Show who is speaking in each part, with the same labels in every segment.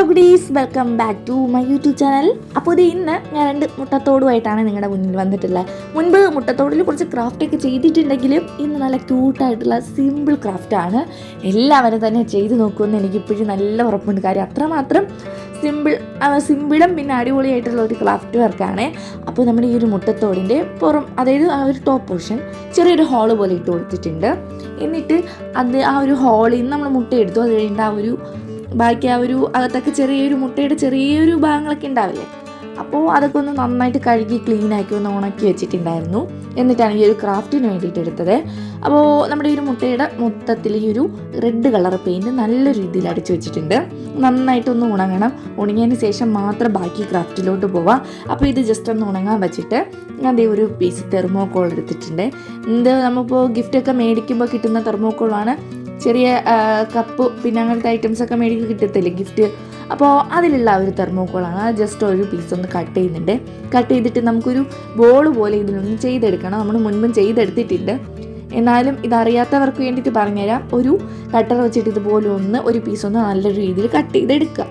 Speaker 1: Hello goodies welcome back to my YouTube channel അപ്പോൾ ഇത് ഇന്ന് ഞാൻ രണ്ട് മുട്ടത്തോടുമായിട്ടാണ് നിങ്ങളുടെ മുന്നിൽ വന്നിട്ടുള്ളത്. മുൻപ് മുട്ടത്തോടിൽ കുറച്ച് ക്രാഫ്റ്റ് ഒക്കെ ചെയ്തിട്ടുണ്ടെങ്കിലും ഇന്ന് നല്ല ക്യൂട്ടായിട്ടുള്ള സിമ്പിൾ ക്രാഫ്റ്റാണ് എല്ലാവരും തന്നെ ചെയ്ത് നോക്കുമെന്ന് എനിക്കിപ്പോഴും നല്ല ഉറപ്പുണ്ട്. കാര്യം അത്രമാത്രം സിമ്പിൾ സിമ്പിളും പിന്നെ അടിപൊളിയായിട്ടുള്ള ഒരു ക്രാഫ്റ്റ് വർക്കാണ് അപ്പോൾ നമ്മുടെ ഈ ഒരു മുട്ടത്തോടിന്റെ പുറം അതായത് ആ ഒരു ടോപ്പ് പോർഷൻ ചെറിയൊരു ഹോൾ പോലെ ഇട്ട് കൊടുത്തിട്ടുണ്ട്. എന്നിട്ട് അത് ആ ഒരു ഹോളിൽ നിന്ന് നമ്മൾ മുട്ട എടുത്തു അത് കഴിഞ്ഞിട്ട് ആ ഒരു ബാക്കി ആ ഒരു അകത്തൊക്കെ ചെറിയൊരു മുട്ടയുടെ ചെറിയൊരു ഭാഗങ്ങളൊക്കെ ഉണ്ടാവില്ലേ? അപ്പോൾ അതൊക്കെ ഒന്ന് നന്നായിട്ട് കഴുകി ക്ലീൻ ആക്കി ഒന്ന് ഉണക്കി വെച്ചിട്ടുണ്ടായിരുന്നു. എന്നിട്ടാണ് ഈ ഒരു ക്രാഫ്റ്റിന് വേണ്ടിയിട്ട് എടുത്തത്. അപ്പോൾ നമ്മുടെ ഈ ഒരു മുട്ടയുടെ മൊത്തത്തിൽ ഈ ഒരു റെഡ് കളർ പെയിന്റ് നല്ല രീതിയിൽ അടിച്ചു വെച്ചിട്ടുണ്ട്. നന്നായിട്ടൊന്ന് ഉണങ്ങണം. ഉണങ്ങിയതിന് ശേഷം മാത്രം ബാക്കി ക്രാഫ്റ്റിലോട്ട് പോവാം. അപ്പോൾ ഇത് ജസ്റ്റ് ഒന്ന് ഉണങ്ങാൻ വെച്ചിട്ട് ഞാൻ ദേ ഒരു പീസ് തെർമോക്കോൾ എടുത്തിട്ടുണ്ട്. ഇത് നമ്മളിപ്പോൾ ഗിഫ്റ്റൊക്കെ മേടിക്കുമ്പോൾ കിട്ടുന്ന തെർമോക്കോളാണ് ചെറിയ കപ്പ് പിന്നെ അങ്ങനത്തെ ഐറ്റംസ് ഒക്കെ മേടിക്ക് കിട്ടത്തില്ലേ ഗിഫ്റ്റ് അപ്പോൾ അതിലുള്ള ഒരു തെർമോക്കോളാണ് അത് ജസ്റ്റ് ഒരു പീസ് ഒന്ന് കട്ട് ചെയ്യുന്നുണ്ട്. കട്ട് ചെയ്തിട്ട് നമുക്കൊരു ബോൾ പോലെ ഇതിലൊന്ന് ചെയ്തെടുക്കണം. നമ്മൾ മുൻപും ചെയ്തെടുത്തിട്ടുണ്ട്. എന്നാലും ഇതറിയാത്തവർക്ക് വേണ്ടിയിട്ട് പറഞ്ഞുതരാം. ഒരു കട്ടർ വെച്ചിട്ട് ഇതുപോലെ ഒന്ന് ഒരു പീസ് ഒന്ന് നല്ല രീതിയിൽ കട്ട് ചെയ്തെടുക്കുക.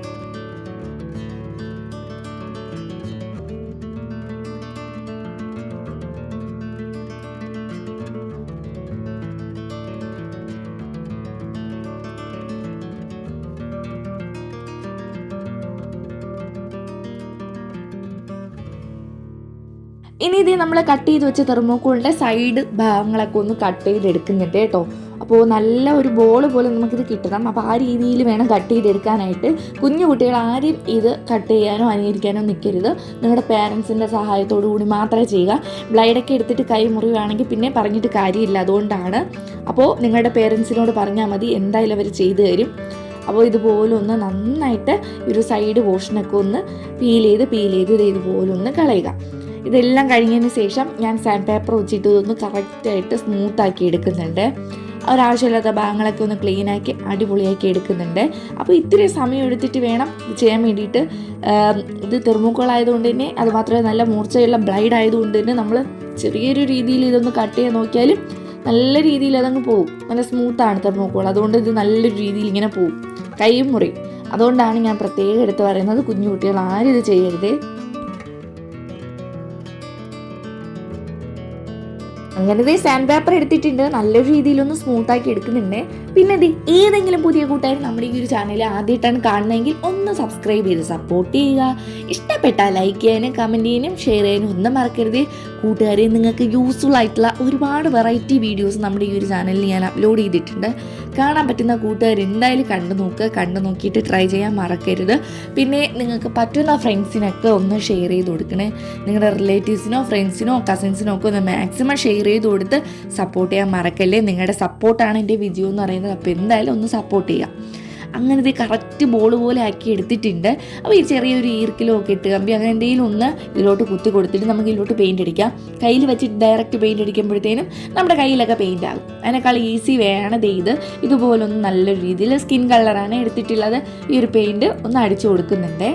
Speaker 1: കട്ട് ചെയ്ത് വെച്ച തെർമോക്കോളിന്റെ സൈഡ് ഭാഗങ്ങളൊക്കെ ഒന്ന് കട്ട് ചെയ്തെടുക്കുന്നുണ്ട് കേട്ടോ. അപ്പോൾ നല്ല ഒരു ബോൾ പോലെ നമുക്കിത് കിട്ടണം. അപ്പോൾ ആ രീതിയിൽ വേണം കട്ട് ചെയ്തെടുക്കാനായിട്ട്. കുഞ്ഞു കുട്ടികൾ ആരും ഇത് കട്ട് ചെയ്യാനോ അനുകരിക്കാനോ നിൽക്കരുത് നിങ്ങളുടെ പേരൻസിന്റെ സഹായത്തോടു കൂടി മാത്രമേ ചെയ്യുക. ബ്ലൈഡൊക്കെ എടുത്തിട്ട് കൈ മുറിയുകയാണെങ്കിൽ പിന്നെ പറഞ്ഞിട്ട് കാര്യമില്ല. അതുകൊണ്ടാണ്. അപ്പോൾ നിങ്ങളുടെ പേരൻസിനോട് പറഞ്ഞാൽ മതി. എന്തായാലും അവർ ചെയ്തു തരും. അപ്പോൾ ഇതുപോലെ ഒന്ന് നന്നായിട്ട് ഒരു സൈഡ് പോർഷനൊക്കെ ഒന്ന് പീൽ ചെയ്ത് പീൽ ചെയ്ത് ഇത് ഇതുപോലെ ഒന്ന് കളയുക. ഇതെല്ലാം കഴിഞ്ഞതിന് ശേഷം ഞാൻ സാൻഡ് പേപ്പർ വെച്ചിട്ട് ഇതൊന്ന് കറക്റ്റായിട്ട് സ്മൂത്താക്കി എടുക്കുന്നുണ്ട്. ഒരാവശ്യമില്ലാത്ത ഭാഗങ്ങളൊക്കെ ഒന്ന് ക്ലീൻ ആക്കി അടിപൊളിയാക്കി എടുക്കുന്നുണ്ട്. അപ്പോൾ ഇത്തിരി സമയം എടുത്തിട്ട് വേണം ചെയ്യാൻ വേണ്ടിയിട്ട്. ഇത് തെർമോക്കോൾ ആയതുകൊണ്ട് തന്നെ അതുമാത്രമേ നല്ല മൂർച്ചയുള്ള ബ്ലൈഡ് ആയതുകൊണ്ട് തന്നെ നമ്മൾ ചെറിയൊരു രീതിയിൽ ഇതൊന്ന് കട്ട് ചെയ്യാൻ നോക്കിയാലും നല്ല രീതിയിൽ അതങ്ങ് പോകും നല്ല സ്മൂത്താണ് തെർമോക്കോൾ. അതുകൊണ്ട് ഇത് നല്ലൊരു രീതിയിൽ ഇങ്ങനെ പോകും കൈയും മുറിയും അതുകൊണ്ടാണ് ഞാൻ പ്രത്യേകം എടുത്ത് പറയുന്നത് കുഞ്ഞു കുട്ടികൾ ആരും ഇത് ചെയ്യരുത്. അങ്ങനത്തെ സാൻഡ് പേപ്പർ എടുത്തിട്ടുണ്ട്. നല്ല രീതിയിലൊന്ന് സ്മൂത്താക്കി എടുക്കുന്നുണ്ട്. പിന്നെ ഇത് ഏതെങ്കിലും പുതിയ കൂട്ടുകാർ നമ്മുടെ ഈ ഒരു ചാനൽ ആദ്യമായിട്ടാണ് കാണുന്നതെങ്കിൽ ഒന്ന് സബ്സ്ക്രൈബ് ചെയ്ത് സപ്പോർട്ട് ചെയ്യുക. ഇഷ്ടപ്പെട്ടാൽ ലൈക്ക് ചെയ്യാനും കമന്റ് ചെയ്യാനും ഷെയർ ചെയ്യാനും ഒന്നും മറക്കരുത്. കൂട്ടുകാരെ നിങ്ങൾക്ക് യൂസ്ഫുൾ ആയിട്ടുള്ള ഒരുപാട് വെറൈറ്റി വീഡിയോസ് നമ്മുടെ ഈ ഒരു ചാനലിൽ ഞാൻ അപ്ലോഡ് ചെയ്തിട്ടുണ്ട്. കാണാൻ പറ്റുന്ന കൂട്ടുകാർ എന്തായാലും കണ്ടു നോക്കുക കണ്ടു നോക്കിയിട്ട് ട്രൈ ചെയ്യാൻ മറക്കരുത്. പിന്നെ നിങ്ങൾക്ക് പറ്റുന്ന ഫ്രണ്ട്സിനൊക്കെ ഒന്ന് ഷെയർ ചെയ്ത് കൊടുക്കണേ. നിങ്ങളുടെ റിലേറ്റീവ്സിനോ ഫ്രണ്ട്സിനോ കസിൻസിനോ ഒക്കെ ഒന്ന് മാക്സിമം ഷെയർ ചെയ്ത് കൊടുത്ത് സപ്പോർട്ട് ചെയ്യാൻ മറക്കല്ലേ. നിങ്ങളുടെ സപ്പോർട്ടാണ് എന്റെ വിജയം എന്ന് പറയുന്നത്. അപ്പോൾ എന്തായാലും ഒന്ന് സപ്പോർട്ട് ചെയ്യാം. അങ്ങനെ ഇത് കറക്റ്റ് ബോൾ പോലെ ആക്കി എടുത്തിട്ടുണ്ട്. അപ്പോൾ ഈ ചെറിയൊരു ഈർക്കിലോ ഒക്കെ ഇട്ട് കമ്പി അങ്ങനെ എന്തെങ്കിലും ഒന്ന് ഇതിലോട്ട് കുത്തി കൊടുത്തിട്ട് നമുക്ക് ഇതിലോട്ട് പെയിന്റ് അടിക്കാം. കയ്യിൽ വെച്ചിട്ട് ഡയറക്റ്റ് പെയിന്റ് അടിക്കുമ്പോഴത്തേനും നമ്മുടെ കയ്യിലൊക്കെ പെയിന്റ് ആകും. അതിനേക്കാൾ ഈസി വേണത് ഇത് ഇതുപോലൊന്ന് നല്ലൊരു രീതിയിൽ സ്കിൻ കളറാണ് എടുത്തിട്ടുള്ളത്. ഈ ഒരു പെയിന്റ് ഒന്ന് അടിച്ചു കൊടുക്കുന്നുണ്ട്.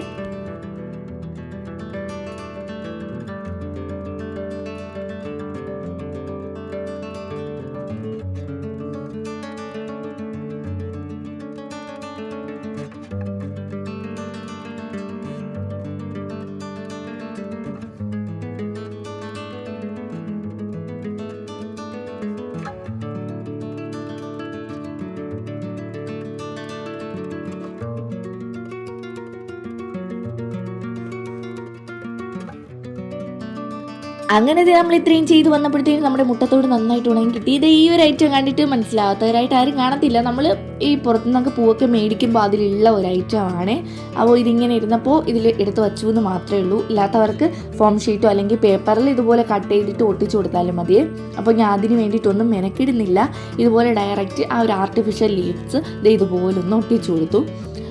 Speaker 1: അങ്ങനെ നമ്മൾ ഇത്രയും ചെയ്ത് വന്നപ്പോഴത്തേക്കും നമ്മുടെ മുട്ടത്തോട് നന്നായിട്ട് ഉണങ്ങി കിട്ടി ഇത് ഈ ഒരു ഐറ്റം കണ്ടിട്ട് മനസ്സിലാവാത്തവരായിട്ട് ആരും കാണത്തില്ല. നമ്മൾ ഈ പുറത്ത് നിന്നൊക്കെ പൂവൊക്കെ മേടിക്കുമ്പോൾ അതിലുള്ള ഒരു ഐറ്റം ആണ്. അപ്പോൾ ഇതിങ്ങനെ ഇരുന്നപ്പോൾ ഇതിൽ എടുത്ത് വച്ചു എന്ന് മാത്രമേ ഉള്ളൂ. ഇല്ലാത്തവർക്ക് ഫോം ഷീറ്റോ അല്ലെങ്കിൽ പേപ്പറിൽ ഇതുപോലെ കട്ട് ചെയ്തിട്ട് ഒട്ടിച്ചു കൊടുത്താലും മതി അപ്പോൾ ഞാൻ അതിന് വേണ്ടിയിട്ടൊന്നും മെനക്കിടുന്നില്ല. ഇതുപോലെ ഡയറക്റ്റ് ആ ഒരു ആർട്ടിഫിഷ്യൽ ലീവ്സ് ഇത് ഇതുപോലെ ഒന്ന് ഒട്ടിച്ചു കൊടുത്തു.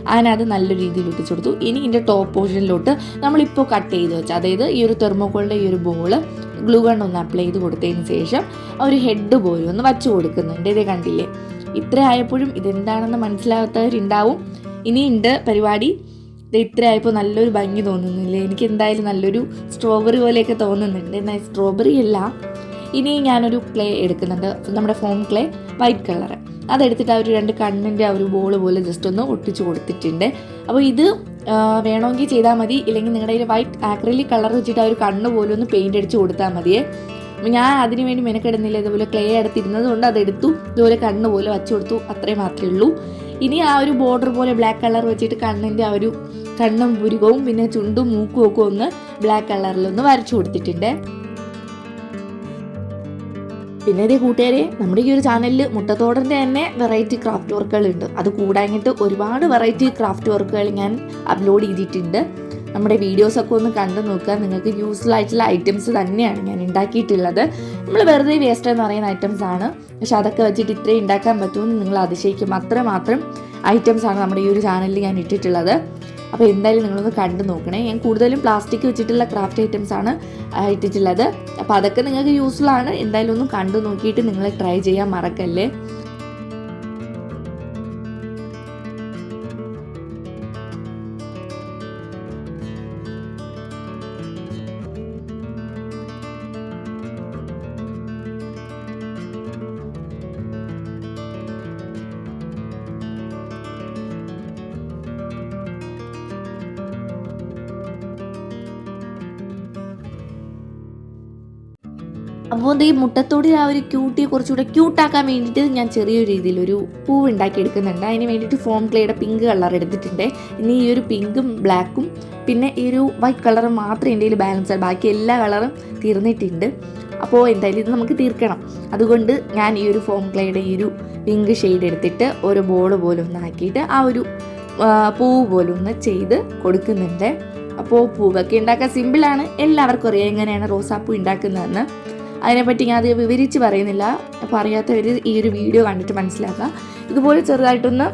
Speaker 1: അങ്ങനെ അത് നല്ല രീതിയിൽ ഒട്ടിച്ചു കൊടുത്തു. ഇനി ഇതിന്റെ ടോപ്പ് പോർഷനിലോട്ട് നമ്മളിപ്പോൾ കട്ട് ചെയ്ത് വെച്ച അതായത് ഈ ഒരു തെർമോക്കോളിന്റെ ഈ ഒരു ബോൾ ഗ്ലൂ ഗൺ ഒന്ന് അപ്ലൈ ചെയ്ത് കൊടുത്തതിന് ശേഷം ഒരു ഹെഡ് പോലും ഒന്ന് വച്ചു കൊടുക്കുന്നുണ്ട്. ഇത് കണ്ടില്ലേ? ഇത്ര ആയപ്പോഴും ഇതെന്താണെന്ന് മനസ്സിലാകാത്തവരുണ്ടാവും. ഇനിയുണ്ട് പരിപാടി. ഇത് ഇത്ര ആയപ്പോൾ നല്ലൊരു ഭംഗി തോന്നുന്നില്ലേ? എനിക്ക് എന്തായാലും നല്ലൊരു സ്ട്രോബെറി പോലെയൊക്കെ തോന്നുന്നുണ്ട്. എന്നാൽ സ്ട്രോബെറി അല്ല. ഇനി ഞാനൊരു ക്ലേ എടുക്കുന്നുണ്ട്. നമ്മുടെ ഫോം ക്ലേ വൈറ്റ് കളറ് അതെടുത്തിട്ട് ആ ഒരു രണ്ട് കണ്ണിന്റെ ആ ഒരു ബോൾ പോലെ ജസ്റ്റ് ഒന്ന് ഒട്ടിച്ച് കൊടുത്തിട്ടുണ്ട്. അപ്പോൾ ഇത് വേണമെങ്കിൽ ചെയ്താൽ മതി. ഇല്ലെങ്കിൽ നിങ്ങളുടെ കയ്യിൽ വൈറ്റ് ആക്രലിക് കളർ വെച്ചിട്ട് ആ ഒരു കണ്ണ് പോലും ഒന്ന് പെയിന്റ് അടിച്ച് കൊടുത്താൽ മതിയേ. ഞാൻ അതിനുവേണ്ടി മെനക്കെടുന്നില്ല. ഇതുപോലെ ക്ലേ എടുത്തിരുന്നത് കൊണ്ട് അതെടുത്തു. ഇതുപോലെ കണ്ണ് പോലെ വച്ചു കൊടുത്തു. അത്രേ മാത്രമേ ഉള്ളൂ. ഇനി ആ ഒരു ബോർഡർ പോലെ ബ്ലാക്ക് കളർ വെച്ചിട്ട് കണ്ണിന്റെ ആ ഒരു കണ്ണും പുരുകവും പിന്നെ ചുണ്ടും മൂക്കും ഒക്കെ ഒന്ന് ബ്ലാക്ക് കളറിലൊന്ന് വരച്ചു കൊടുത്തിട്ടുണ്ട്. പിന്നെ ഇതേ കൂട്ടുകാരെ നമ്മുടെ ഈ ഒരു ചാനലിൽ മുട്ടത്തോടന്റെ തന്നെ വെറൈറ്റി ക്രാഫ്റ്റ് വർക്കുകളുണ്ട് അത് കൂടാഞ്ഞിട്ട് ഒരുപാട് വെറൈറ്റി ക്രാഫ്റ്റ് വർക്കുകൾ ഞാൻ അപ്ലോഡ് ചെയ്തിട്ടുണ്ട്. നമ്മുടെ വീഡിയോസൊക്കെ ഒന്ന് കണ്ടു നോക്കുക. നിങ്ങൾക്ക് യൂസ്ഫുൾ ആയിട്ടുള്ള ഐറ്റംസ് തന്നെയാണ് ഞാൻ ഉണ്ടാക്കിയിട്ടുള്ളത്. നമ്മൾ വെറുതെ വേസ്റ്റ് എന്ന് പറയുന്ന ഐറ്റംസ് ആണ്. പക്ഷെ അതൊക്കെ വെച്ചിട്ട് ഇത്രയും ഉണ്ടാക്കാൻ പറ്റുമെന്ന് നിങ്ങൾ അതിശയിക്കും. അത്രമാത്രം ഐറ്റംസ് ആണ് നമ്മുടെ ഈ ഒരു ചാനലിൽ ഞാൻ ഇട്ടിട്ടുള്ളത്. അപ്പോൾ എന്തായാലും നിങ്ങളൊന്ന് കണ്ടു നോക്കണേ. ഞാൻ കൂടുതലും പ്ലാസ്റ്റിക് വെച്ചിട്ടുള്ള ക്രാഫ്റ്റ് ഐറ്റംസ് ആണ് ഇട്ടിട്ടുള്ളത്. അപ്പോൾ അതൊക്കെ നിങ്ങൾക്ക് യൂസ്ഫുൾ ആണ്. എന്തായാലും ഒന്ന് കണ്ടു നോക്കിയിട്ട് നിങ്ങൾ ട്രൈ ചെയ്യാൻ മറക്കല്ലേ. അപ്പോൾ ഈ മുട്ടത്തോടി ആ ഒരു ക്യൂട്ടിയെ കുറച്ചുകൂടെ ക്യൂട്ടാക്കാൻ വേണ്ടിയിട്ട് ഞാൻ ചെറിയൊരു രീതിയിൽ ഒരു പൂവ് ഉണ്ടാക്കി എടുക്കുന്നുണ്ട്. അതിന് വേണ്ടിയിട്ട് ഫോം ക്ലേയുടെ പിങ്ക് കളർ എടുത്തിട്ടുണ്ട്. ഇനി ഈ ഒരു പിങ്കും ബ്ലാക്കും പിന്നെ ഈ ഒരു വൈറ്റ് കളർ മാത്രമേ എന്റെ ബാലൻസ് ആണ് ബാക്കി എല്ലാ കളറും തീർന്നിട്ടുണ്ട്. അപ്പോൾ എന്തായാലും ഇത് നമുക്ക് തീർക്കണം. അതുകൊണ്ട് ഞാൻ ഈ ഒരു ഫോം ക്ലേയുടെ ഈ ഒരു പിങ്ക് ഷെയ്ഡ് എടുത്തിട്ട് ഒരു ബോൾ പോലെ ഒന്ന് ആക്കിയിട്ട് ആ ഒരു പൂവ് പോലെ ഒന്ന് ചെയ്ത് കൊടുക്കുന്നുണ്ട്. അപ്പോൾ പൂവൊക്കെ ഉണ്ടാക്കാൻ സിമ്പിളാണ് എല്ലാവർക്കും അറിയാം എങ്ങനെയാണ് റോസാപ്പൂ ഉണ്ടാക്കുന്നതെന്ന്. അതിനെപ്പറ്റി ഞാൻ അത് വിവരിച്ച് പറയുന്നില്ല. അപ്പോൾ അറിയാത്തവർ ഈ ഒരു വീഡിയോ കണ്ടിട്ട് മനസ്സിലാക്കുക. ഇതുപോലെ ചെറുതായിട്ടൊന്ന്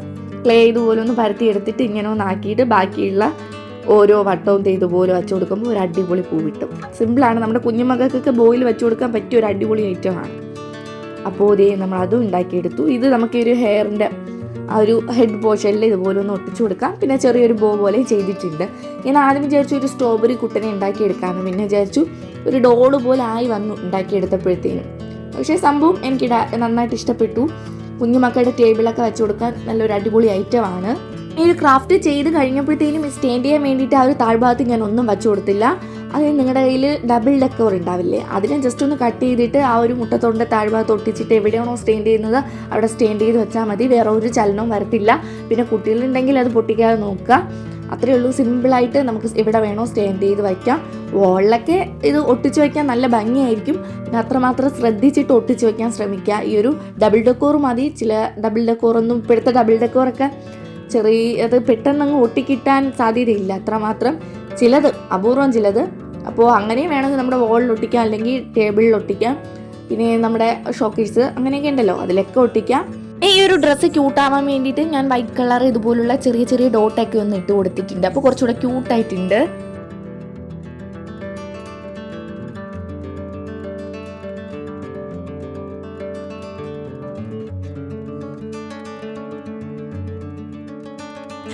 Speaker 1: ക്ലേ ഇതുപോലെ ഒന്ന് പരത്തി എടുത്തിട്ട് ഇങ്ങനെ ഒന്ന് ആക്കിയിട്ട് ബാക്കിയുള്ള ഓരോ വട്ടവും ഇതുപോലെ വെച്ച് കൊടുക്കുമ്പോൾ ഒരു അടിപൊളി പൂ കിട്ടും. സിമ്പിളാണ് നമ്മുടെ കുഞ്ഞുമക്കൾക്കൊക്കെ ബോയിൽ വെച്ച് കൊടുക്കാൻ പറ്റിയ ഒരു അടിപൊളി ഐറ്റമാണ് അപ്പോൾ ഇതേ നമ്മൾ അതും ഉണ്ടാക്കിയെടുത്തു. ഇത് നമുക്ക് ഒരു ഹെയറിന്റെ ആ ഒരു ഹെഡ് പോർഷനിൽ ഇതുപോലെ ഒന്ന് ഒട്ടിച്ചു കൊടുക്കാം. പിന്നെ ചെറിയൊരു ബോ പോലെ ചെയ്തിട്ടുണ്ട്. ഞാൻ ആദ്യം വിചാരിച്ചു ഒരു സ്ട്രോബെറി കുട്ടനെ ഉണ്ടാക്കിയെടുക്കാമെന്ന്. പിന്നെ വിചാരിച്ചു ഒരു ഡോൾ പോലെ ആയി വന്നു ഉണ്ടാക്കിയെടുത്തപ്പോഴത്തേനും. പക്ഷേ സംഭവം എനിക്ക് നന്നായിട്ട് ഇഷ്ടപ്പെട്ടു. കുഞ്ഞുമക്കളുടെ ടേബിളൊക്കെ വെച്ച് കൊടുക്കാൻ നല്ലൊരു അടിപൊളി ഐറ്റമാണ് ഈ ഒരു ക്രാഫ്റ്റ് ചെയ്ത് കഴിഞ്ഞപ്പോഴത്തേനും സ്റ്റാൻഡ് ചെയ്യാൻ വേണ്ടിയിട്ട് ആ ഒരു താഴ്ഭാഗത്ത് ഞാൻ ഒന്നും വെച്ചു കൊടുത്തില്ല. അത് നിങ്ങളുടെ കയ്യിൽ ഡബിൾ ഡെക്കോർ ഉണ്ടാവില്ലേ? അതിനെ ജസ്റ്റ് ഒന്ന് കട്ട് ചെയ്തിട്ട് ആ ഒരു മുട്ടത്തോണ്ട് താഴ്ഭാഗത്ത് ഒട്ടിച്ചിട്ട് എവിടെയാണോ സ്റ്റെയിൻ ചെയ്യുന്നത് അവിടെ സ്റ്റെയിൻ ചെയ്ത് വെച്ചാൽ മതി. വേറെ ഒരു ചലനവും വരത്തില്ല. പിന്നെ കുട്ടികളുണ്ടെങ്കിൽ അത് പൊട്ടിക്കാതെ നോക്കുക. അത്രയേ ഉള്ളൂ. സിമ്പിളായിട്ട് നമുക്ക് എവിടെ വേണോ സ്റ്റാൻഡ് ചെയ്ത് വയ്ക്കാം വോളിലൊക്കെ ഇത് ഒട്ടിച്ച് വയ്ക്കാൻ നല്ല ഭംഗിയായിരിക്കും. പിന്നെ അത്രമാത്രം ശ്രദ്ധിച്ചിട്ട് ഒട്ടിച്ച് വയ്ക്കാൻ ശ്രമിക്കുക. ഈ ഒരു ഡബിൾ ഡെക്കോർ മതി. ചില ഡബിൾ ഡെക്കോറൊന്നും ഇപ്പോഴത്തെ ഡബിൾ ഡെക്കോറൊക്കെ ചെറിയ അത് പെട്ടെന്ന് അങ്ങ് ഒട്ടിക്കിട്ടാൻ സാധ്യതയില്ല. അത്രമാത്രം ചിലത് അപൂർവം ചിലത്. അപ്പോൾ അങ്ങനെയും വേണമെങ്കിൽ നമ്മുടെ വോളിൽ ഒട്ടിക്കാം അല്ലെങ്കിൽ ടേബിളിൽ ഒട്ടിക്കാം. പിന്നെ നമ്മുടെ ഷോക്കേഴ്സ് അങ്ങനെയൊക്കെ ഉണ്ടല്ലോ അതിലൊക്കെ ഒട്ടിക്കാം. ഈ ഒരു ഡ്രസ്സ് ക്യൂട്ടാവാൻ വേണ്ടിയിട്ട് ഞാൻ വൈറ്റ് കളർ ഇതുപോലുള്ള ചെറിയ ചെറിയ ഡോട്ടൊക്കെ ഒന്ന് ഇട്ട് കൊടുത്തിട്ടുണ്ട്. അപ്പോൾ കുറച്ചുകൂടെ ക്യൂട്ടായിട്ടുണ്ട്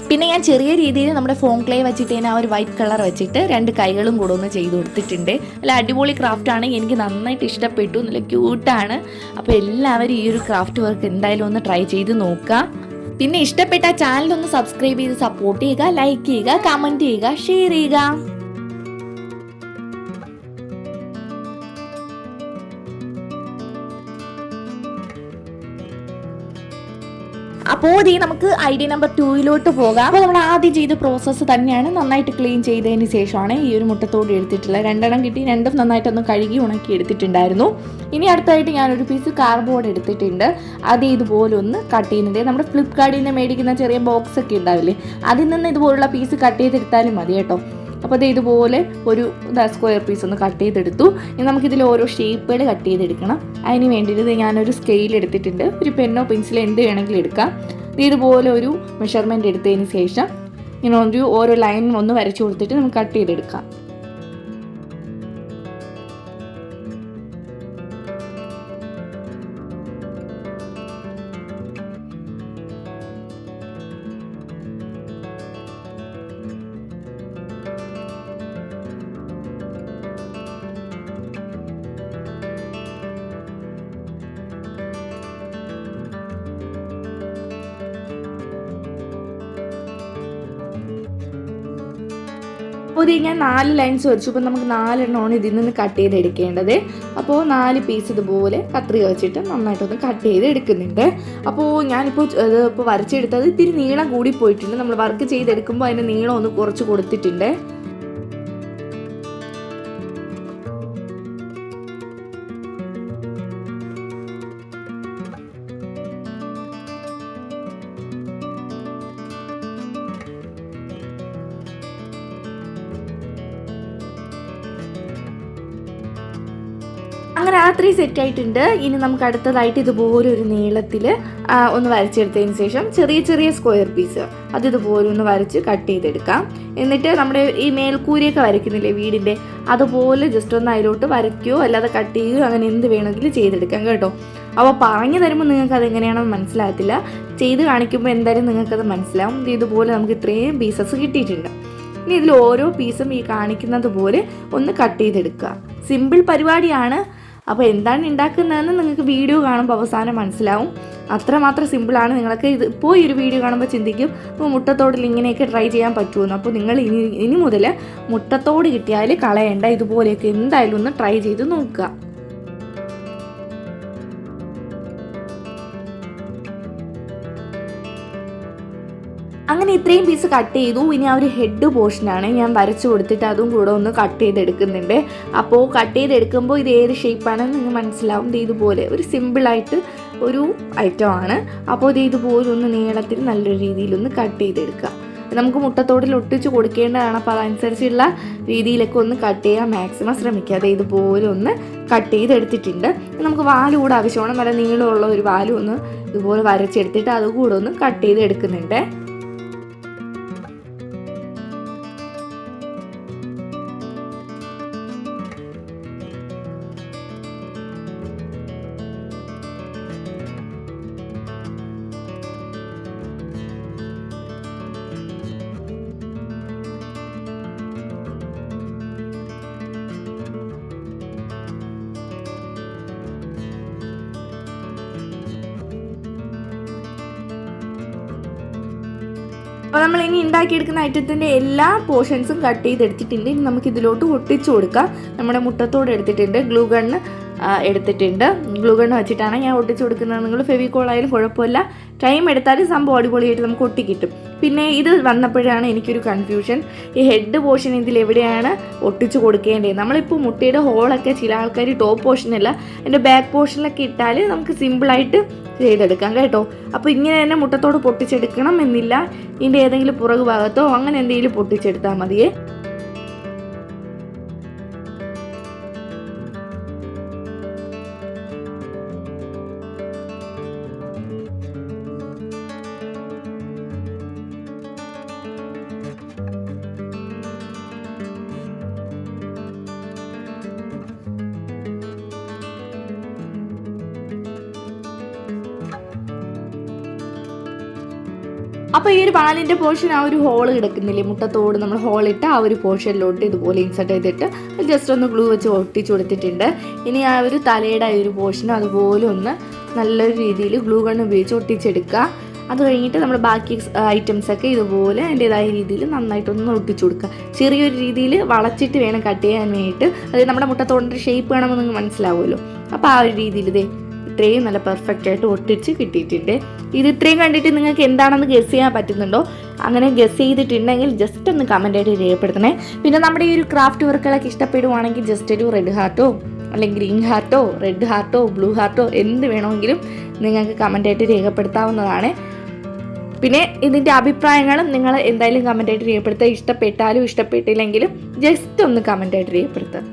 Speaker 1: പിന്നെ ഞാൻ ചെറിയ രീതിയിൽ നമ്മുടെ ഫോൺ ക്ലേ വെച്ചിട്ട് തന്നെ ആ ഒരു വൈറ്റ് കളർ വെച്ചിട്ട് രണ്ട് കൈകളും കൂടെ ഒന്ന് ചെയ്ത് കൊടുത്തിട്ടുണ്ട്. നല്ല അടിപൊളി ക്രാഫ്റ്റ് ആണ്. എനിക്ക് നന്നായിട്ട് ഇഷ്ടപ്പെട്ടു. നല്ല ക്യൂട്ടാണ് അപ്പോൾ എല്ലാവരും ഈ ഒരു ക്രാഫ്റ്റ് വർക്ക് എന്തായാലും ഒന്ന് ട്രൈ ചെയ്ത് നോക്കുക. പിന്നെ ഇഷ്ടപ്പെട്ട ചാനൽ ഒന്ന് സബ്സ്ക്രൈബ് ചെയ്ത് സപ്പോർട്ട് ചെയ്യുക ലൈക്ക് ചെയ്യുക കമന്റ് ചെയ്യുക ഷെയർ ചെയ്യുക. അപ്പോൾ ഇതേ നമുക്ക് ഐ ഡി നമ്പർ ടൂയിലോട്ട് പോകാം. അപ്പോൾ നമ്മൾ ആദ്യം ചെയ്ത പ്രോസസ്സ് തന്നെയാണ് നന്നായിട്ട് ക്ലീൻ ചെയ്തതിന് ശേഷമാണ് ഈ ഒരു മുട്ടത്തോട് എടുത്തിട്ടുള്ളത്. രണ്ടെണ്ണം കിട്ടി രണ്ടും നന്നായിട്ടൊന്ന് കഴുകി ഉണക്കി എടുത്തിട്ടുണ്ടായിരുന്നു. ഇനി അടുത്തായിട്ട് ഞാൻ ഒരു പീസ് കാർഡ്ബോർഡ് എടുത്തിട്ടുണ്ട്. അത് ഇതുപോലെ ഒന്ന് കട്ട് ചെയ്യുന്നുണ്ട്. നമ്മുടെ ഫ്ലിപ്കാർട്ടിൽ നിന്ന് മേടിക്കുന്ന ചെറിയ ബോക്സ് ഒക്കെ ഉണ്ടാവില്ലേ? അതിൽ നിന്ന് ഇതുപോലുള്ള പീസ് കട്ട് ചെയ്തെടുത്താലും മതി കേട്ടോ. അപ്പോൾ അത് ഇതുപോലെ ഒരു സ്ക്വയർ പീസ് ഒന്ന് കട്ട് ചെയ്തെടുത്തു. ഇനി നമുക്കിതിൽ ഓരോ ഷേപ്പുകൾ കട്ട് ചെയ്തെടുക്കണം. അതിന് വേണ്ടിയിട്ട് ഞാനൊരു സ്കെയിൽ എടുത്തിട്ടുണ്ട്. ഒരു പെന്നോ പെൻസിലോ എന്ത് വേണമെങ്കിലും എടുക്കാം. ഇത് ഇതുപോലെ ഒരു മെഷർമെന്റ് എടുത്തതിന് ശേഷം ഇങ്ങനെ ഒരു ഓരോ ലൈൻ ഒന്ന് വരച്ചു കൊടുത്തിട്ട് നമുക്ക് കട്ട് ചെയ്തെടുക്കാം. ഞാൻ നാല് ലൈൻസ് വരച്ചു അപ്പോൾ നമുക്ക് നാലെണ്ണമാണ് ഇതിൽ നിന്ന് കട്ട് ചെയ്ത് എടുക്കേണ്ടത്. അപ്പോൾ നാല് പീസ് ഇതുപോലെ കത്രിക വെച്ചിട്ട് നന്നായിട്ടൊന്ന് കട്ട് ചെയ്ത് എടുക്കുന്നുണ്ട്. അപ്പോൾ ഞാനിപ്പോൾ ഇത് ഇപ്പോൾ വരച്ചെടുത്തത് ഇത്തിരി നീളം കൂടി പോയിട്ടുണ്ട്. നമ്മൾ വർക്ക് ചെയ്തെടുക്കുമ്പോൾ അതിന് നീളം ഒന്ന് കുറച്ച് കൊടുത്തിട്ടുണ്ട്. സെറ്റ് ആയിട്ടുണ്ട് ഇനി നമുക്ക് അടുത്തതായിട്ട് ഇതുപോലെ ഒരു നീളത്തിൽ ഒന്ന് വരച്ചെടുത്തതിന് ശേഷം ചെറിയ ചെറിയ സ്ക്വയർ പീസ്. അത് ഇതുപോലെ ഒന്ന് വരച്ച് കട്ട് ചെയ്തെടുക്കാം. എന്നിട്ട് നമ്മുടെ ഈ മേൽക്കൂരയൊക്കെ വരയ്ക്കുന്നില്ലേ വീടിന്റെ? അതുപോലെ ജസ്റ്റ് ഒന്ന് അതിലോട്ട് വരയ്ക്കുകയോ അല്ലാതെ കട്ട് ചെയ്യുകയോ അങ്ങനെ എന്ത് വേണമെങ്കിലും ചെയ്തെടുക്കാം കേട്ടോ. അപ്പോൾ പറഞ്ഞു തരുമ്പോൾ നിങ്ങൾക്ക് അതെങ്ങനെയാണെന്ന് മനസ്സിലാകത്തില്ല. ചെയ്ത് കാണിക്കുമ്പോൾ എന്തായാലും നിങ്ങൾക്കത് മനസ്സിലാവും. ഇത് ഇതുപോലെ നമുക്ക് ഇത്രയും പീസസ് കിട്ടിയിട്ടുണ്ട്. ഇനി ഇതിൽ ഓരോ പീസും ഈ കാണിക്കുന്നത് പോലെ ഒന്ന് കട്ട് ചെയ്തെടുക്കുക. സിമ്പിൾ പരിപാടിയാണ്. അപ്പോൾ എന്താണ് ഉണ്ടാക്കുന്നതെന്ന് നിങ്ങൾക്ക് വീഡിയോ കാണുമ്പോൾ അവസാനം മനസ്സിലാവും. അത്രമാത്രം സിമ്പിളാണ്. നിങ്ങൾക്ക് ഇത് ഇപ്പോൾ ഈ ഒരു വീഡിയോ കാണുമ്പോൾ ചിന്തിക്കും അപ്പോൾ മുട്ടത്തോടിൽ ഇങ്ങനെയൊക്കെ ട്രൈ ചെയ്യാൻ പറ്റുമെന്ന് അപ്പോൾ നിങ്ങൾ ഇനി ഇനി മുതൽ മുട്ടത്തോട് കിട്ടിയാൽ കളയേണ്ട. ഇതുപോലെയൊക്കെ എന്തായാലും ഒന്ന് ട്രൈ ചെയ്ത് നോക്കുക. അങ്ങനെ ഇത്രയും പീസ് കട്ട് ചെയ്തു. ഇനി ആ ഒരു ഹെഡ് പോർഷനാണ് ഞാൻ വരച്ചു കൊടുത്തിട്ട് അതും കൂടെ ഒന്ന് കട്ട് ചെയ്തെടുക്കുന്നുണ്ട്. അപ്പോൾ കട്ട് ചെയ്തെടുക്കുമ്പോൾ ഇത് ഏത് ഷേപ്പാണെന്ന് നിങ്ങൾ മനസ്സിലാവും. ഇത് ഇതുപോലെ ഒരു സിമ്പിളായിട്ട് ഒരു ഐറ്റമാണ് അപ്പോൾ ഇത് ഇതുപോലെ ഒന്ന് നീളത്തിൽ നല്ലൊരു രീതിയിലൊന്ന് കട്ട് ചെയ്തെടുക്കുക. നമുക്ക് മുട്ടത്തോടിൽ ഒട്ടിച്ച് കൊടുക്കേണ്ടതാണ്. അപ്പോൾ അതനുസരിച്ചുള്ള രീതിയിലൊക്കെ ഒന്ന് കട്ട് ചെയ്യാൻ മാക്സിമം ശ്രമിക്കാതെ ഇതുപോലെ ഒന്ന് കട്ട് ചെയ്തെടുത്തിട്ടുണ്ട്. നമുക്ക് വാൽ കൂടെ ആവശ്യമാണ്. നല്ല നീളമുള്ള ഒരു വാലും ഒന്ന് ഇതുപോലെ വരച്ചെടുത്തിട്ട് അതുകൂടെ ഒന്ന് കട്ട് ചെയ്ത് അപ്പോൾ നമ്മൾ ഇനി ഉണ്ടാക്കിയെടുക്കുന്ന ഐറ്റത്തിന്റെ എല്ലാ പോർഷൻസും കട്ട് ചെയ്തെടുത്തിട്ടുണ്ട്. ഇനി നമുക്ക് ഇതിലോട്ട് ഒട്ടിച്ചു കൊടുക്കാം. നമ്മുടെ മുട്ടത്തോട് എടുത്തിട്ടുണ്ട് ഗ്ലൂ ഗണ്ണ് എടുത്തിട്ടുണ്ട്. ഗ്ലൂ ഗണ്ണ് വെച്ചിട്ടാണ് ഞാൻ ഒട്ടിച്ചു കൊടുക്കുന്നത്. നിങ്ങൾ ഫെവിക്കോളായാലും കുഴപ്പമില്ല. ടൈം എടുത്താലും സംഭവം അടിപൊളിയായിട്ട് നമുക്ക് ഒട്ടി കിട്ടും. പിന്നെ ഇത് വന്നപ്പോഴാണ് എനിക്കൊരു കൺഫ്യൂഷൻ ഈ ഹെഡ് പോർഷൻ ഇതിൽ എവിടെയാണ് ഒട്ടിച്ചു കൊടുക്കേണ്ടത്? നമ്മളിപ്പോൾ മുട്ടയുടെ ഹോളൊക്കെ ചില ആൾക്കാർ ടോപ്പ് പോർഷനല്ല എന്റെ ബാക്ക് പോർഷനിലൊക്കെ ഇട്ടാൽ നമുക്ക് സിമ്പിളായിട്ട് ചെയ്തെടുക്കാം കേട്ടോ. അപ്പോൾ ഇങ്ങനെ തന്നെ മുട്ടത്തോട് പൊട്ടിച്ചെടുക്കണം എന്നില്ല. ഇതിന്റെ ഏതെങ്കിലും പുറകു ഭാഗത്തോ അങ്ങനെ എന്തെങ്കിലും പൊട്ടിച്ചെടുത്താൽ മതിയേ. അപ്പോൾ ഈ ഒരു പാലിന്റെ പോർഷൻ ആ ഒരു ഹോൾ കിടക്കുന്നില്ലേ? മുട്ടത്തോട് നമ്മൾ ഹോളിട്ട് ആ ഒരു പോർഷനിലോട്ട് ഇതുപോലെ ഇൻസർട്ട് ചെയ്തിട്ട് ജസ്റ്റ് ഒന്ന് ഗ്ലൂ വെച്ച് ഒട്ടിച്ചു കൊടുത്തിട്ടുണ്ട്. ഇനി ആ ഒരു തലയുടെ ഒരു പോർഷൻ അതുപോലെ ഒന്ന് നല്ലൊരു രീതിയിൽ ഗ്ലൂ ഗൺ ഉപയോഗിച്ച് ഒട്ടിച്ചെടുക്കുക. അത് കഴിഞ്ഞിട്ട് നമ്മൾ ബാക്കി ഐറ്റംസ് ഒക്കെ ഇതുപോലെ അതിന്റെതായ രീതിയിൽ നന്നായിട്ടൊന്ന് ഒട്ടിച്ചു കൊടുക്കുക. ചെറിയൊരു രീതിയിൽ വളച്ചിട്ട് വേണം കട്ട് ചെയ്യാൻ വേണ്ടിയിട്ട്. അത് നമ്മുടെ മുട്ടത്തോടിന്റെ ഷേപ്പ് വേണമെന്ന് മനസ്സിലാവുമല്ലോ. അപ്പോൾ ആ ഒരു രീതിയിൽ ഇതേ ഇത്രയും നല്ല പെർഫെക്റ്റ് ആയിട്ട് ഒട്ടിച്ച് കിട്ടിയിട്ടുണ്ട്. ഇത് ഇത്രയും കണ്ടിട്ട് നിങ്ങൾക്ക് എന്താണെന്ന് ഗസ് ചെയ്യാൻ പറ്റുന്നുണ്ടോ? അങ്ങനെ ഗസ് ചെയ്തിട്ടുണ്ടെങ്കിൽ ജസ്റ്റ് ഒന്ന് കമന്റ് ആയിട്ട് രേഖപ്പെടുത്തണേ. പിന്നെ നമ്മുടെ ഈ ഒരു ക്രാഫ്റ്റ് വർക്കുകളൊക്കെ ഇഷ്ടപ്പെടുവാണെങ്കിൽ ജസ്റ്റ് ഒരു റെഡ് ഹാർട്ടോ അല്ലെങ്കിൽ ഗ്രീൻ ഹാർട്ടോ റെഡ് ഹാർട്ടോ ബ്ലൂ ഹാർട്ടോ എന്ത് വേണമെങ്കിലും നിങ്ങൾക്ക് കമന്റ് ആയിട്ട് രേഖപ്പെടുത്താവുന്നതാണ്. പിന്നെ ഇതിന്റെ അഭിപ്രായങ്ങളും നിങ്ങൾ എന്തായാലും കമന്റ് ആയിട്ട് രേഖപ്പെടുത്തുക. ഇഷ്ടപ്പെട്ടാലും ഇഷ്ടപ്പെട്ടില്ലെങ്കിലും ജസ്റ്റ് ഒന്ന് കമന്റ് ആയിട്ട് രേഖപ്പെടുത്തുക.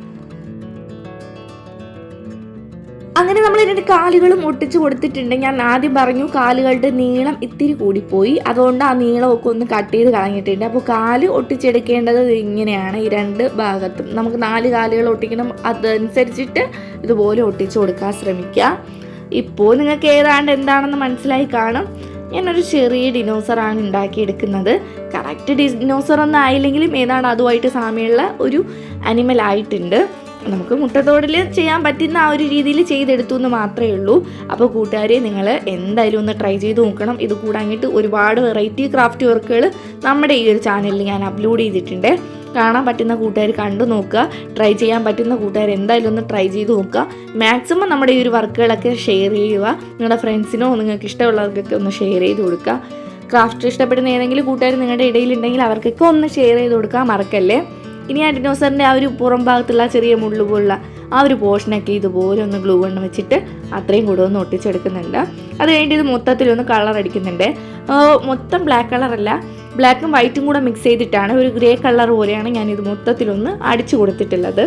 Speaker 1: അങ്ങനെ നമ്മൾ രണ്ട് കാലുകളും ഒട്ടിച്ച് കൊടുത്തിട്ടുണ്ട്. ഞാൻ ആദ്യം പറഞ്ഞു കാലുകളുടെ നീളം ഇത്തിരി കൂടിപ്പോയി. അതുകൊണ്ട് ആ നീളമൊക്കെ ഒന്ന് കട്ട് ചെയ്ത് കളഞ്ഞിട്ടുണ്ട്. അപ്പോൾ കാൽ ഒട്ടിച്ചെടുക്കേണ്ടത് ഇങ്ങനെയാണ്. ഈ രണ്ട് ഭാഗത്തും നമുക്ക് നാല് കാലുകൾ ഒട്ടിക്കണം. അതനുസരിച്ചിട്ട് ഇതുപോലെ ഒട്ടിച്ച് കൊടുക്കാൻ ശ്രമിക്കുക. ഇപ്പോൾ നിങ്ങൾക്ക് ഏതാണ്ട് എന്താണെന്ന് മനസ്സിലായി കാണും. ഞാനൊരു ചെറിയ ഡിനോസറാണ് ഉണ്ടാക്കിയെടുക്കുന്നത്. കറക്റ്റ് ഡിനോസർ ഒന്നും ആയില്ലെങ്കിലും ഏതാണ് അതുമായിട്ട് സാമ്യമുള്ള ഒരു അനിമൽ ആയിട്ടുണ്ട്. നമുക്ക് മുട്ടത്തോടിൽ ചെയ്യാൻ പറ്റുന്ന ആ ഒരു രീതിയിൽ ചെയ്തെടുത്തു എന്ന് മാത്രമേ ഉള്ളൂ. അപ്പോൾ കൂട്ടുകാരെ നിങ്ങൾ എന്തായാലും ഒന്ന് ട്രൈ ചെയ്ത് നോക്കണം. ഇത് കൂടാങ്ങിട്ട് ഒരുപാട് വെറൈറ്റി ക്രാഫ്റ്റ് വർക്കുകൾ നമ്മുടെ ഈ ഒരു ചാനലിൽ ഞാൻ അപ്ലോഡ് ചെയ്തിട്ടുണ്ട്. കാണാൻ പറ്റുന്ന കൂട്ടുകാർ കണ്ടു നോക്കുക. ട്രൈ ചെയ്യാൻ പറ്റുന്ന കൂട്ടുകാർ എന്തായാലും ഒന്ന് ട്രൈ ചെയ്ത് നോക്കുക. മാക്സിമം നമ്മുടെ ഈ ഒരു വർക്കുകളൊക്കെ ഷെയർ ചെയ്യുക. നിങ്ങളുടെ ഫ്രണ്ട്സിനോ നിങ്ങൾക്ക് ഇഷ്ടമുള്ളവർക്കൊക്കെ ഒന്ന് ഷെയർ ചെയ്ത് കൊടുക്കുക. ക്രാഫ്റ്റ് ഇഷ്ടപ്പെടുന്ന ഏതെങ്കിലും കൂട്ടുകാർ നിങ്ങളുടെ ഇടയിലുണ്ടെങ്കിൽ അവർക്കൊക്കെ ഒന്ന് ഷെയർ ചെയ്ത് കൊടുക്കാൻ മറക്കല്ലേ? ഇനി ആ ഡിനോസറിന്റെ ആ ഒരു പുറം ഭാഗത്തുള്ള ചെറിയ മുള്ളു പോലുള്ള ആ ഒരു പോർഷനൊക്കെ ഇതുപോലെ ഒന്ന് ഗ്ലൂ കൊണ്ട് വെച്ചിട്ട് അത്രയും കൂടെ ഒന്ന് ഒട്ടിച്ചെടുക്കുന്നുണ്ട്. അത് കഴിഞ്ഞിട്ട് ഇത് മൊത്തത്തിലൊന്ന് കളർ അടിക്കുന്നുണ്ട്. മൊത്തം ബ്ലാക്ക് കളറല്ല ബ്ലാക്കും വൈറ്റും കൂടെ മിക്സ് ചെയ്തിട്ടാണ് ഒരു ഗ്രേ കളർ പോലെയാണ് ഞാനിത് മൊത്തത്തിലൊന്ന് അടിച്ചു കൊടുത്തിട്ടുള്ളത്.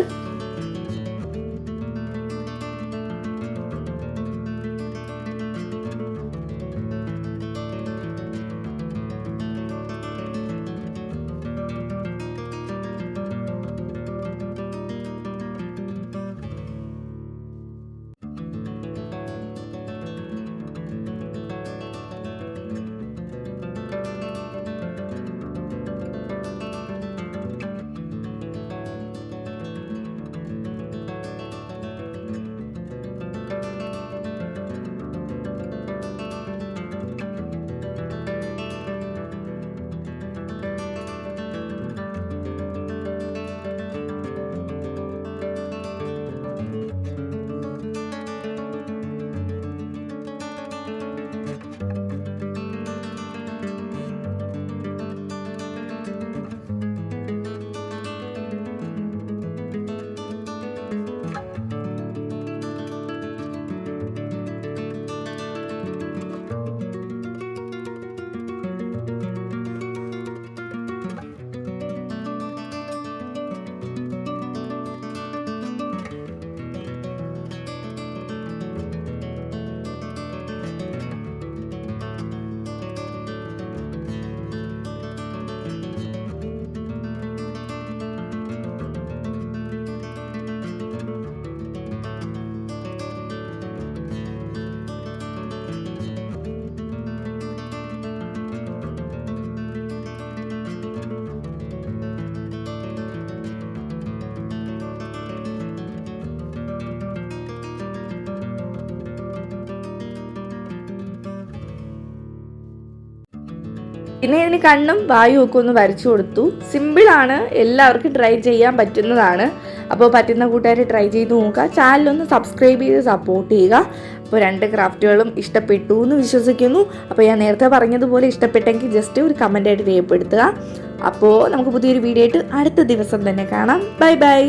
Speaker 1: പിന്നെ ഇതിന് കണ്ണും വായും ഒക്കെ ഒന്ന് വരച്ചു കൊടുത്തു. സിമ്പിളാണ് എല്ലാവർക്കും ട്രൈ ചെയ്യാൻ പറ്റുന്നതാണ്. അപ്പോൾ പറ്റുന്ന കൂട്ടുകാർ ട്രൈ ചെയ്ത് നോക്കുക. ചാനലൊന്ന് സബ്സ്ക്രൈബ് ചെയ്ത് സപ്പോർട്ട് ചെയ്യുക. അപ്പോൾ രണ്ട് ക്രാഫ്റ്റുകളും ഇഷ്ടപ്പെട്ടു എന്ന് വിശ്വസിക്കുന്നു. അപ്പോൾ ഞാൻ നേരത്തെ പറഞ്ഞതുപോലെ ഇഷ്ടപ്പെട്ടെങ്കിൽ ജസ്റ്റ് ഒരു കമന്റായിട്ട് രേഖപ്പെടുത്തുക. അപ്പോൾ നമുക്ക് പുതിയൊരു വീഡിയോ ആയിട്ട് അടുത്ത ദിവസം തന്നെ കാണാം. Bye bye